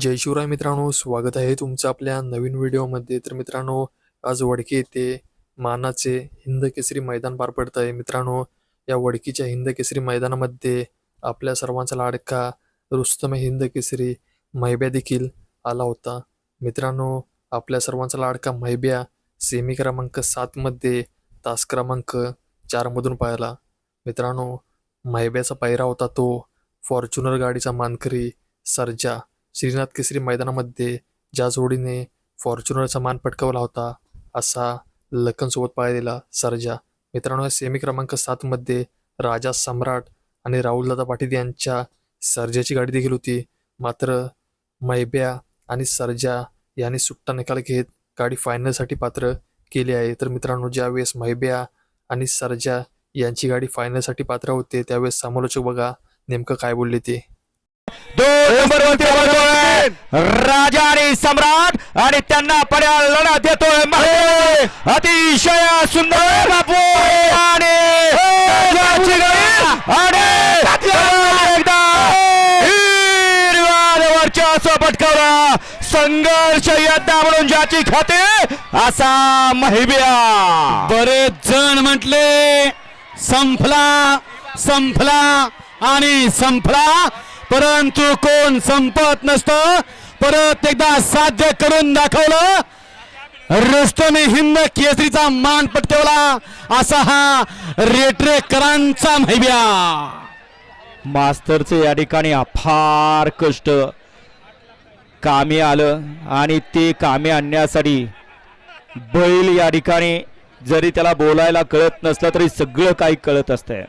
जय शिवराय मित्रांनो स्वागत आहे तुमचं आपल्या नवीन व्हिडिओमध्ये. तर मित्रांनो आज वडकी येथे मानाचे हिंद केसरी मैदान पार पडत आहे. मित्रांनो या वडकीच्या हिंद केसरी मैदानामध्ये आपल्या सर्वांचा लाडका रुस्तम हिंद केसरी मैब्या देखील आला होता. मित्रांनो आपल्या सर्वांचा लाडका मैब्या सेमी क्रमांक सातमध्ये तास क्रमांक चारमधून पाहिला. मित्रांनो मैब्याचा पायरा होता तो फॉर्च्युनर गाडीचा मानकरी सर्जा. श्रीनाथ केसरी मैदानामध्ये ज्या जोडीने फॉर्च्युनरचा मान पटकावला होता असा लखनसोबत पाळलेला सर्जा. मित्रांनो या सेमी क्रमांक सातमध्ये राजा सम्राट आणि राहुलदादा पाटील यांच्या सर्जाची गाडी देखील होती. मात्र मैब्या आणि सर्जा यांनी सुट्टा निकाल घेत गाडी फायनलसाठी पात्र केली आहे. तर मित्रांनो ज्यावेळेस मैब्या आणि सर्जा यांची गाडी फायनलसाठी पात्र होते त्यावेळेस समालोचक बघा नेमकं काय बोलले ते. दोन नंबरवरती राजा आणि सम्राट आणि त्यांना पर्या लढा देतोय. अतिशय सुंदर बापू. आणि एकदा हिरव्या पटकावला. संघर्ष यद्दा म्हणून ज्याची खाते असा महिबिया. बरेच जण म्हटले संपला संपला आणि संपला. परंतु कोण संपत नसतं. परत एकदा साध्य करून दाखवलं. रुस्तमे हिंद केसरीचा मान पटकवला. असा हा रेटरेकरांचा महिब्या. मास्तरचे या ठिकाणी अफार कष्ट. कामी आलं आणि ते कामे आणण्यासाठी बैल या ठिकाणी जरी त्याला बोलायला कळत नसलं तरी सगळं काही कळत असतंय.